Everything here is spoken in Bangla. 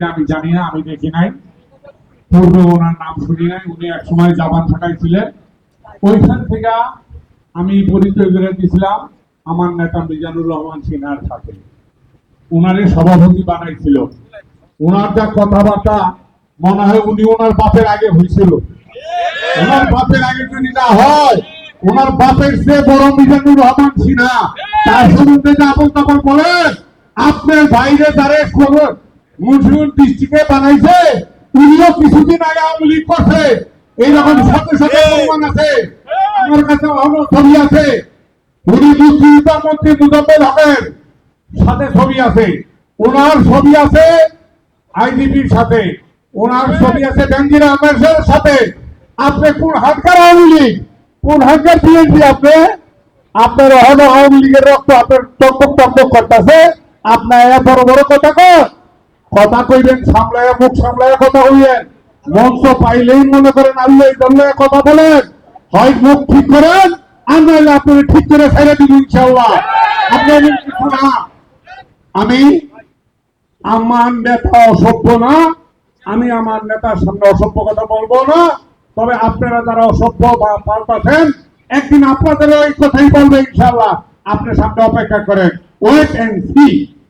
আমি জানি না, আমি দেখি নাই। পূর্বে ওনার নাম শুনি নাই, উনি এক সময় জাপান থাকায় ছিলেন ওইখান থেকে আমি পরিচয় করে দিয়েছিলাম, আমার নেতা মিজানুর রহমান সিনহার সাথে। উনারে সভাপতি বানাইছিল। ওনার যা কথাবার্তা, মনে হয় উনি ওনার বাপের আগে হয়েছিল ওনার বাপের আগে যদি না হয়, ওনার বাপের চেয়ে বড় মিজানুর রহমান সিনহা। তার সম্বন্ধে যে আপন তাপন বলেন, আপনার বাইরে যারা খবর মুন্সিগঞ্জ ডিস্ট্রিক্টে বানাইছে উনিও কিছুদিন আগে আওয়ামী লীগ করছে। এইরকম শত শত প্রমাণ আছে আমার কাছে ভালো ছবি আছে। উনি মুক্তিযোদ্ধা মন্ত্রী মুজম্মেল হকের সাথে ছবি আছে। ওনার ছবি আছে আইডিপির সাথে। ওনার ছবি আছে বেঞ্জির আহমেদের সাথে। আপনি কোন হাতকার আওয়ামী লীগ? কোন হাতকার বিএনপি আপনি? আপনার হলো আওয়ামী লীগের রক্ত আপনার টকবক টকবক করতেছে। আপনার বড় বড় কথা কর কথা কইবেন, সামলায় মুখ সামলায় কথা কইবেন। মঞ্চ পাইলেই মনে করেন আল্লাহ আল্লাহ কথা বলেন। হয় মুখ ঠিক করেন, আর নাহলে আপনি ঠিক করে ছেড়ে দিন ইনশাল্লাহ আপনার না। আমি আমার নেতা অসভ্য না, আমি আমার নেতার সামনে অসভ্য কথা বলব না। তবে আপনারা যারা অসভ্য বা পাল্টাছেন, একদিন আপনাদের ওই কথাই বলবে ইনশাল্লাহ আপনি সামনে অপেক্ষা করেন। Wait and see